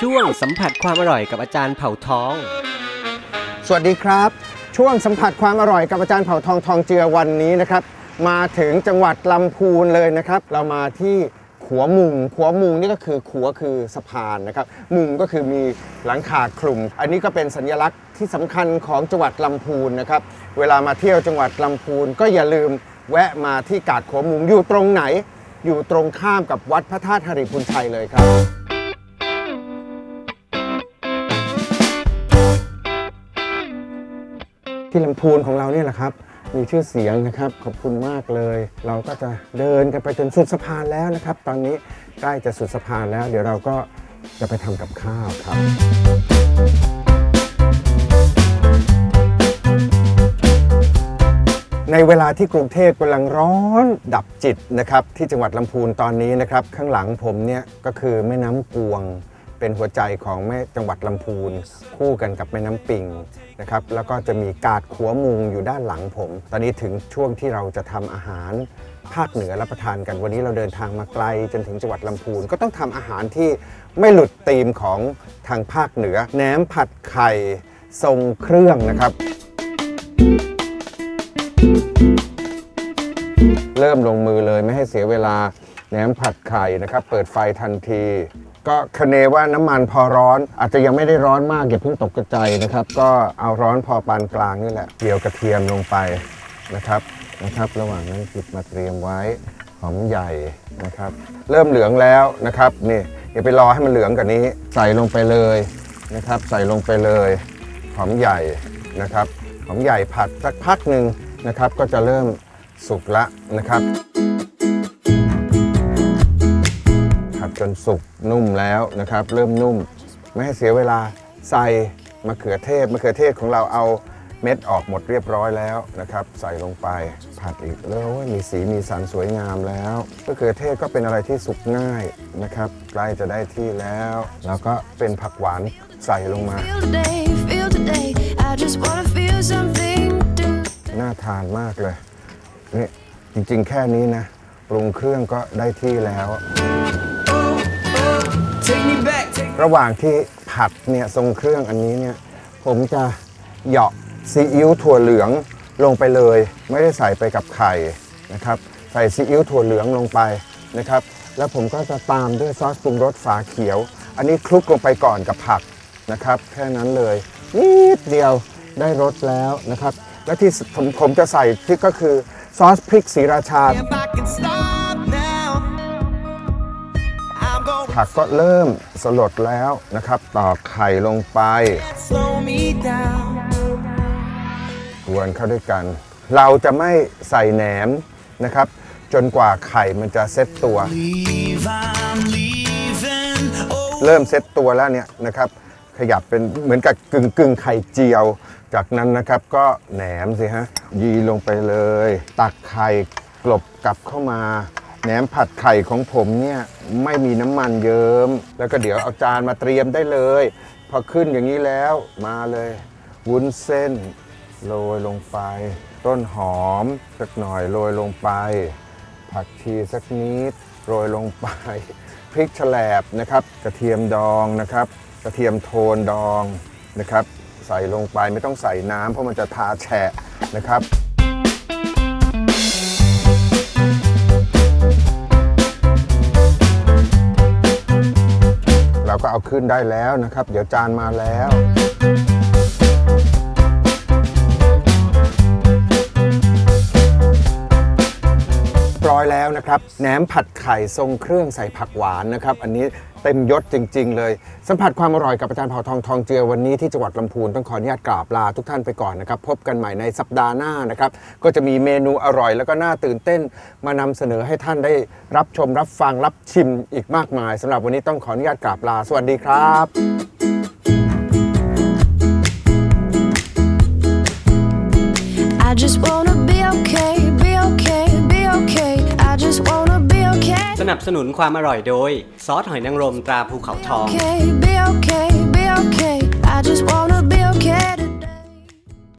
ช่วงสัมผัสความอร่อยกับอาจารย์เผ่าทอง สวัสดีครับ ช่วงสัมผัสความอร่อยกับอาจารย์เผ่าทองทองเจือวันนี้นะครับ มาถึงจังหวัดลำพูนเลยนะครับ เรามาที่ขัวมุงขัวมุงนี่ก็คือขัวคือสะพานนะครับ มุงก็คือมีหลังคาคลุม อันนี้ก็เป็นสัญลักษณ์ที่สำคัญของจังหวัดลำพูนนะครับ เวลามาเที่ยวจังหวัดลำพูนก็อย่าลืมแวะมาที่กาดขัวมุงอยู่ตรงไหน อยู่ตรงข้ามกับวัดพระธาตุหริพุนชัยเลยครับ ที่ลำพูนของเราเนี่ยแหละครับ มีชื่อเสียงนะครับขอบคุณมากเลย เราก็จะเดินกันไปจนสุดสะพานแล้วนะครับ ตอนนี้ใกล้จะสุดสะพานแล้ว เดี๋ยวเราก็จะไปทำกับข้าวครับ ในเวลาที่กรุงเทพกำลังร้อนดับจิตนะครับ ที่จังหวัดลำพูนตอนนี้นะครับ ข้างหลังผมเนี่ยก็คือแม่น้ำกวง เป็นหัวใจของแม่จังหวัดลำพูน คู่กันกับแม่น้ำปิงนะครับแล้วก็จะมีกาดขัวมุงอยู่ด้านหลังผม ตอนนี้ถึงช่วงที่เราจะทำอาหารภาคเหนือรับประทานกันวันนี้เราเดินทางมาไกลจนถึงจังหวัดลำพูน ก็ต้องทำอาหารที่ไม่หลุดธีมของทางภาคเหนือแหนมผัดไข่ทรงเครื่องนะครับ เริ่มลงมือเลยไม่ให้เสียเวลาแหนมผัดไข่นะครับ เปิดไฟทันที ก็คะเนว่าน้ำมันพอร้อน อาจจะยังไม่ได้ร้อนมากอย่าเพิ่งตกกระจายนะครับ ก็เอาร้อนพอปานกลางนี่แหละเกี่ยวกระเทียมลงไปนะครับนะครับ ระหว่างนั้นหยิบมาเตรียมไว้หอมใหญ่นะครับ เริ่มเหลืองแล้วนะครับนี่อย่าไปรอให้มันเหลืองกว่านี้ ใส่ลงไปเลยนะครับ ใส่ลงไปเลยหอมใหญ่นะครับหอมใหญ่ผัดสักพักหนึ่งนะครับ ก็จะเริ่มสุกละนะครับ จนสุกนุ่มแล้วนะครับ เริ่มนุ่ม ไม่ให้เสียเวลาใส่มะเขือเทศมะเขือเทศของเราเอาเม็ดออกหมดเรียบร้อยแล้วนะครับ ใส่ลงไปผัดอีกแล้วมีสีมีสันสวยงามแล้วมะเขือเทศก็เป็นอะไรที่สุกง่ายนะครับใกล้จะได้ที่แล้ว แล้วก็เป็นผักหวานใส่ลงมา น่าทานมากเลยนี่จริงๆแค่นี้นะปรุงเครื่องก็ได้ที่แล้ว ระหว่างที่ผัดเนี่ยทรงเครื่องอันนี้เนี่ยผมจะเหยาะซีอิ๊วถั่วเหลืองลงไปเลย ไม่ได้ใส่ไปกับไข่นะครับใส่ซีอิ๊วถั่วเหลืองลงไปนะครับ แล้วผมก็จะตามด้วยซอสปรุงรสฝาเขียว อันนี้คลุกลงไปก่อนกับผักนะครับ แค่นั้นเลยนิดเดียวได้รสแล้วนะครับ และที่ผมผมจะใส่ที่ก็คือซอสพริกสีราชา ผักก็เริ่มสลดแล้วนะครับตอกไข่ลงไป กวนเข้าด้วยกัน เราจะไม่ใส่แหนมนะครับ จนกว่าไข่มันจะเซ็ตตัว เริ่มเซ็ตตัวแล้วเนี่ยนะครับ ขยับเป็นเหมือนกับกึ่งกึ่งไข่เจียว จากนั้นนะครับก็แหนมสิฮะยีลงไปเลย ตักไข่กลบกลับเข้ามา แหนมผัดไข่ของผมเนี่ยไม่มีน้ำมันเยิม้มแล้วก็เดี๋ยวเอาจานมาเตรียมได้เลย พอขึ้นอย่างนี้แล้วมาเลย วุ้นเส้น โรยลงไป ต้นหอม สักหน่อยโรยลงไป ผักชีสักนิดโรยลงไป พริกแฉลบนะครับ กระเทียมดองนะครับ กระเทียมโทนดองนะครับ ใส่ลงไปไม่ต้องใส่น้ำเพราะมันจะทาแฉะนะครับ ก็เอาขึ้นได้แล้วนะครับ เดี๋ยวจานมาแล้ว นะครับแหนมผัดไข่ทรงเครื่องใส่ผักหวานนะครับ อันนี้เต็มยศจริง ๆ เลย สัมผัสความอร่อยกับอาจารย์เผ่าทองทองเจือวันนี้ที่จังหวัดลำพูนต้องขออนุญาตกราบลาทุกท่านไปก่อนนะครับ พบกันใหม่ในสัปดาห์หน้านะครับ ก็จะมีเมนูอร่อย แล้วก็น่าตื่นเต้นมานำเสนอให้ท่านได้รับชมรับฟังรับชิมอีกมากมายสำหรับวันนี้ต้องขออนุญาตกราบลา สวัสดีครับ นับสนุนความอร่อยโดย ซอสหอยนางรมตราภูเขาทอง